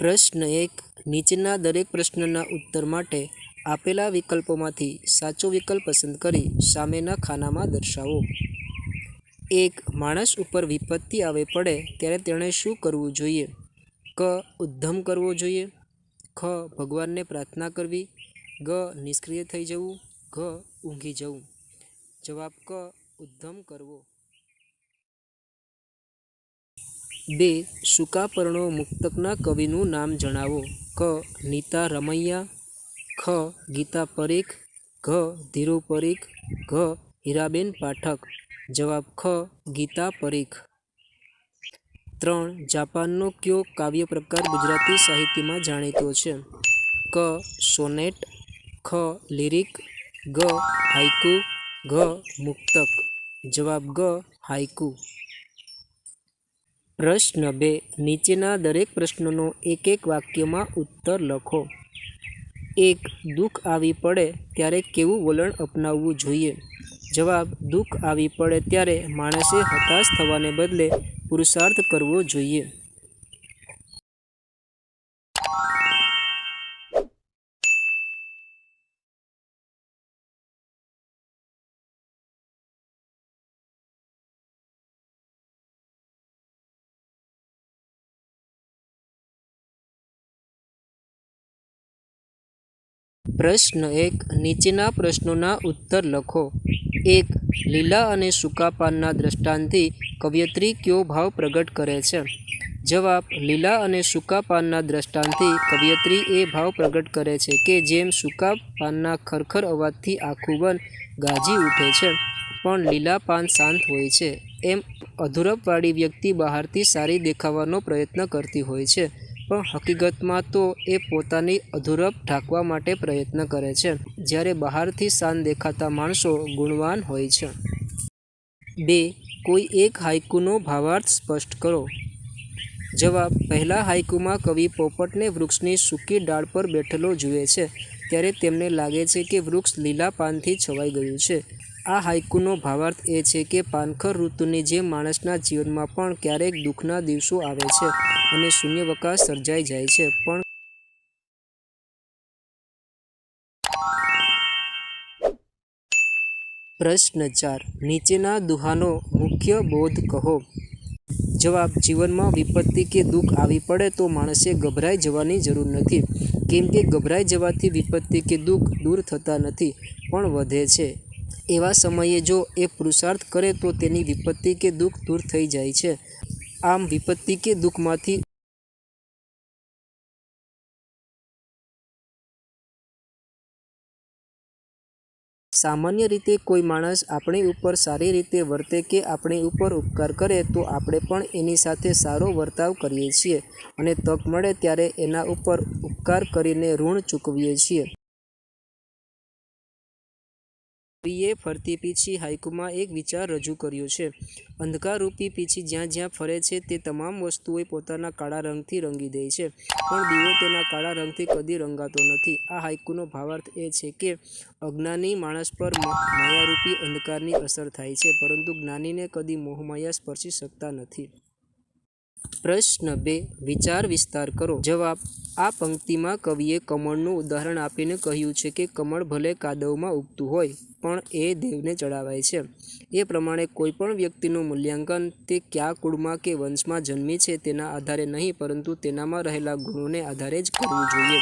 પ્રશ્ન એક, નીચેના દરેક પ્રશ્નના ઉત્તર માટે આપેલા વિકલ્પોમાંથી સાચો વિકલ્પ પસંદ કરી સામેના ખાનામાં દર્શાવો. એક, માણસ ઉપર વિપત્તિ આવે પડે ત્યારે તેણે શું કરવું જોઈએ? ક, ઉદ્ધમ કરવો જોઈએ. ખ, ભગવાનને પ્રાર્થના કરવી. ગ, નિષ્ક્રિય થઈ જવું. ઘ, ઊંઘી જવું. જવાબ ક, ઉદ્ધમ કરવો. બે શુકાપર્ણો મુક્તકના કવિનું નામ જણાવો. ક. નીતા રમૈયા. ખ. ગીતા પરીખ. ઘ. ધીરુ પરીખ. ઘ. હીરાબેન પાઠક. જવાબ ખ. ગીતા પરીખ. ત્રણ. જાપાનનો કયો કાવ્ય પ્રકાર ગુજરાતી સાહિત્યમાં જાણીતો છે? ક. સોનેટ. ખ. લિરિક. ગ. હાઇકુ. ઘ. મુક્તક. જવાબ ગ. હાઇકુ. પ્રશ્ન બે. નીચેના દરેક પ્રશ્નનો એક એક વાક્યમાં ઉત્તર લખો. એક, દુઃખ આવી પડે ત્યારે કેવું વલણ અપનાવવું જોઈએ? જવાબ, દુઃખ આવી પડે ત્યારે માણસે હતાશ થવાને બદલે પુરુષાર્થ કરવો જોઈએ. પ્રશ્ન એક, નીચેના પ્રશ્નોના ઉત્તર લખો. એક, લીલા અને સૂકા પાનના દ્રષ્ટાંતથી કવયત્રી કયો ભાવ પ્રગટ કરે છે? જવાબ, લીલા અને સૂકા પાનના દ્રષ્ટાંતથી કવયત્રી એ ભાવ પ્રગટ કરે છે કે જેમ સૂકા પાનના ખરખર અવાજથી આખું વન ગાજી ઉઠે છે, પણ લીલા પાન શાંત હોય છે. એમ અધૂરપવાળી વ્યક્તિ બહારથી સારી દેખાવાનો પ્રયત્ન કરતી હોય છે. પણ હકીકતમાં તો એ પોતાની અધૂરપ ઢાંકવા માટે પ્રયત્ન કરે છે, જ્યારે બહારથી શાંત દેખાતા માણસો ગુણવાન હોય છે. બે, કોઈ એક હાઇકુનો ભાવાર્થ સ્પષ્ટ કરો. જવાબ, પહેલાં હાઇકુમાં કવિ પોપટને વૃક્ષની સૂકી ડાળ પર બેઠેલો જુએ છે, ત્યારે તેમને લાગે છે કે વૃક્ષ લીલા પાનથી છવાઈ ગયું છે. આ હાઇકુનો ભાવાર્થ એ છે કે પાનખર ઋતુની જેમ માણસના જીવનમાં પણ ક્યારેક દુઃખના દિવસો આવે છે અને શૂન્યવકાશ સર્જાઈ જાય છે, પણ પ્રશ્ન ચાર, નીચેના દુહાનો મુખ્ય બોધ કહો. જવાબ, જીવનમાં વિપત્તિ કે દુઃખ આવી પડે તો માણસે ગભરાઈ જવાની જરૂર નથી. કેમ કે ગભરાઈ જવાથી વિપત્તિ કે દુઃખ દૂર થતા નથી, પણ વધે છે. એવા સમયે જો એ પુરુષાર્થ કરે તો તેની વિપત્તિ કે દુઃખ દૂર થઈ જાય છે. આમ વિપત્તિ કે દુઃખમાંથી સામાન્ય રીતે કોઈ માણસ આપણી ઉપર સારી રીતે વર્તે કે આપણી ઉપર ઉપકાર કરે તો આપણે પણ એની સાથે સારો વર્તાવ કરીએ છીએ અને તક મળે ત્યારે એના ઉપર ઉપકાર કરીને ઋણ ચૂકવીએ છીએ. કવિએ ફરતી પીંછી હાઇકુમાં એક વિચાર રજૂ કર્યો છે. અંધકારરૂપી પીછી જ્યાં જ્યાં ફરે છે તે તમામ વસ્તુઓ પોતાના કાળા રંગથી રંગી દે છે. પણ દીવો તેના કાળા રંગથી કદી રંગાતો નથી. આ હાઇકુનો ભાવાર્થ એ છે કે અજ્ઞાની માણસ પર માયારૂપી અંધકારની અસર થાય છે, પરંતુ જ્ઞાનીને કદી મોહમાયા સ્પર્શી શકતા નથી. પ્રશ્ન બે, વિચાર વિસ્તાર કરો. જવાબ, આ પંક્તિમાં કવિએ કમળનું ઉદાહરણ આપીને કહ્યું છે કે કમળ ભલે કાદવમાં ઉગતું હોય, પણ એ દેવને ચડાવાય છે. એ પ્રમાણે કોઈપણ વ્યક્તિનું મૂલ્યાંકન તે કયા કુળમાં કે વંશમાં જન્મી છે તેના આધારે નહીં, પરંતુ તેનામાં રહેલા ગુણોને આધારે જ કરવું જોઈએ.